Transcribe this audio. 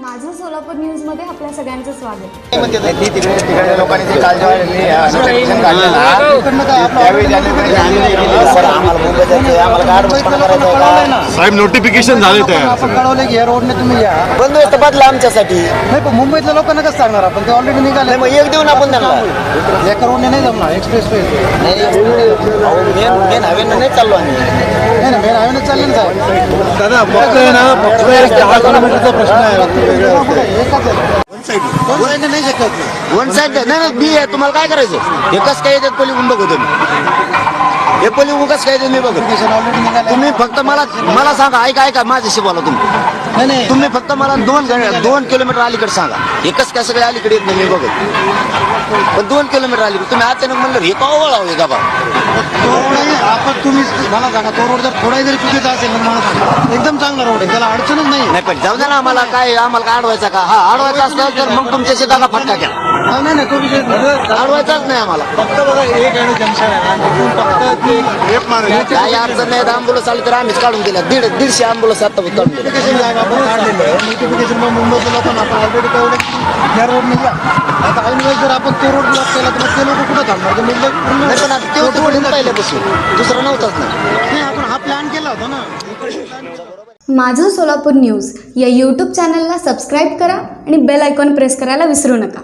माझं सोलापूर न्यूजमध्ये आपल्या सगळ्यांचं स्वागत. तिकडे तिकडे लोकांनी काल त्यावेळी आम्हाला आम्हाला साहेब नोटिफिकेशन झाले तयार. आपण कळवलं की या रोडने तुम्ही या. बंदोबस्त बदला आमच्यासाठी. नाही पण मुंबईतल्या लोकांना कसं सांगणार आपण? ते ऑलरेडी निघाले. नाही मग एक देऊन आपण त्यांना. एका रोडने नाही जमणार एक्सप्रेस वे मेन हवेनं नाही चाललो आम्ही. नाही ना मेन हायवेने चालले ना साहेब. दादा फक्त आहे ना फक्त एक दहा किलोमीटरचा प्रश्न आहे. एकच आहे. दोन साईडने नाही शकत. वन साईड नाही नाही बी आहे. तुम्हाला काय करायचं? एकच काय येतात पली बघतो मी हे पली उगाच काय ऑलरेडी निघाले तुम्ही फक्त मला मला सांगा ऐका ऐका माझ्याशी बोला तुम्ही. तुम्ही फक्त मला दोन दोन किलोमीटर अलीकडे सांगा. एकच काय सगळे अलीकडे येत नाही मी बघत. पण दोन किलोमीटर अलीकडे. तुम्ही अचानक म्हणलं हे का वळावं का बा? तो रोड आहे आपण तुम्ही मला सांगा तो रोड जर थोडाही जरी चुकीचा असेल तर मला सांगा. एकदम चांगला रोड आहे. त्याला अडचणच नाही नाही पण जाऊ द्या ना आम्हाला काय आम्हाला काय अडवायचा का? हा अडवायचा असला तर मग तुमच्याशी दादा फटका घ्या नाही, नाही नाही तो विषय नाही. अडवायचाच नाही आम्हाला. फक्त बघा एक आहे जंक्शन आहे. तिथून फक्त ती काही अडचण नाही. ॲम्ब्युलन्स आली तर आम्हीच काढून दिल्या. दीड दीडशे ॲम्ब्युलन्स आता काढून दिल्या. नोटिफिकेशन आपण काढलेलं आहे. नोटिफिकेशन मग मुंबईच्या लोकांना आपण ऑलरेडी कळवलं की या रोडने या. जर आपण तो रोड ब्लॉक केला तर मग ते लोक कुठं थांबणार? ते मुंबई नाही पण आता तेव्हा रोड पहिल्यापासून दुसरा नव्हताच नाही आपण हा प्लॅन केला होता ना. माझं सोलापूर न्यूज या यूट्यूब चॅनलला सबस्क्राईब करा आणि बेल आयकॉन प्रेस करायला विसरू नका.